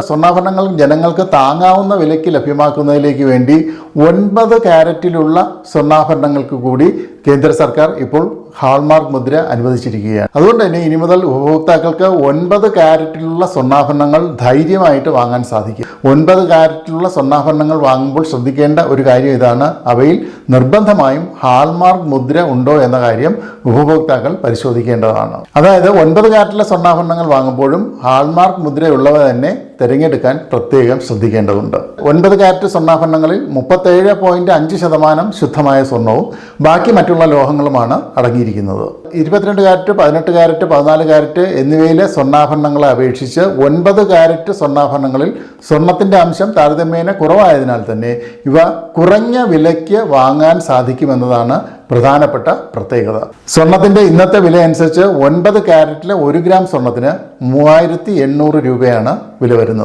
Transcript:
സ്വർണാഭരണങ്ങൾ ജനങ്ങൾക്ക് താങ്ങാവുന്ന വിലയ്ക്ക് ലഭ്യമാക്കുന്നതിലേക്ക് വേണ്ടി ഒൻപത് ക്യാരറ്റിലുള്ള സ്വർണാഭരണങ്ങൾക്ക് കൂടി കേന്ദ്ര സർക്കാർ ഇപ്പോൾ ഹാൾമാർക്ക് മുദ്ര അനുവദിച്ചിരിക്കുകയാണ്. അതുകൊണ്ട് തന്നെ ഇനി മുതൽ ഉപഭോക്താക്കൾക്ക് ഒൻപത് ക്യാരറ്റിലുള്ള സ്വർണാഭരണങ്ങൾ ധൈര്യമായിട്ട് വാങ്ങാൻ സാധിക്കും. ഒൻപത് ക്യാരറ്റിലുള്ള സ്വർണാഭരണങ്ങൾ വാങ്ങുമ്പോൾ ശ്രദ്ധിക്കേണ്ട ഒരു കാര്യം ഇതാണ്. അവയിൽ നിർബന്ധമായും ഹാൾമാർക്ക് മുദ്ര ഉണ്ടോ എന്ന കാര്യം ഉപഭോക്താക്കൾ പരിശോധിക്കേണ്ടതാണ്. അതായത് ഒൻപത് ക്യാരറ്റിലെ സ്വർണാഭരണങ്ങൾ വാങ്ങുമ്പോഴും ഹാൾമാർക്ക് മുദ്രയുള്ളവ തന്നെ തിരഞ്ഞെടുക്കാൻ പ്രത്യേകം ശ്രദ്ധിക്കേണ്ടതുണ്ട്. ഒൻപത് കാറ്റ് സ്വർണാഭരണങ്ങളിൽ മുപ്പത്തേഴ് പോയിന്റ് അഞ്ച് ശതമാനം ശുദ്ധമായ സ്വർണവും ബാക്കി മറ്റുള്ള ലോഹങ്ങളുമാണ് അടങ്ങിയിരിക്കുന്നത്. ഇരുപത്തിരണ്ട് കാരറ്റ് പതിനെട്ട് കാരറ്റ് പതിനാല് കാരറ്റ് എന്നിവയിലെ സ്വർണാഭരണങ്ങളെ അപേക്ഷിച്ച് ഒൻപത് കാരറ്റ് സ്വർണാഭരണങ്ങളിൽ സ്വർണത്തിന്റെ അംശം താരതമ്യേന കുറവായതിനാൽ തന്നെ ഇവ കുറഞ്ഞ വിലയ്ക്ക് വാങ്ങാൻ സാധിക്കുമെന്നതാണ് പ്രധാനപ്പെട്ട പ്രത്യേകത. സ്വർണത്തിന്റെ ഇന്നത്തെ വില അനുസരിച്ച് ഒൻപത് ക്യാരറ്റിലെ ഒരു ഗ്രാം സ്വർണത്തിന് മൂവായിരത്തി രൂപയാണ് വില വരുന്നത്.